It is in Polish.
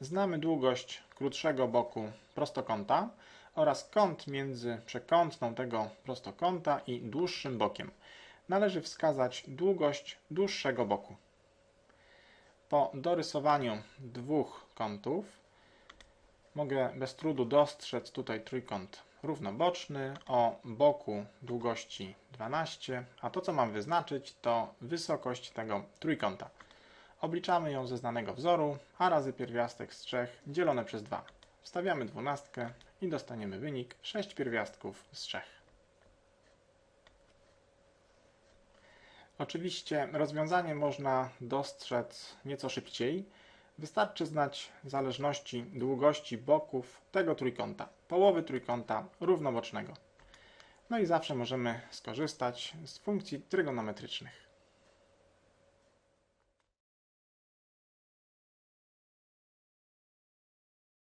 Znamy długość krótszego boku prostokąta oraz kąt między przekątną tego prostokąta i dłuższym bokiem. Należy wskazać długość dłuższego boku. Po dorysowaniu dwóch kątów mogę bez trudu dostrzec tutaj trójkąt równoboczny o boku długości 12, a to co mam wyznaczyć to wysokość tego trójkąta. Obliczamy ją ze znanego wzoru, a razy pierwiastek z 3 dzielone przez 2. Wstawiamy dwunastkę i dostaniemy wynik 6 pierwiastków z 3. Oczywiście rozwiązanie można dostrzec nieco szybciej. Wystarczy znać zależności długości boków tego trójkąta, połowy trójkąta równobocznego. No i zawsze możemy skorzystać z funkcji trygonometrycznych.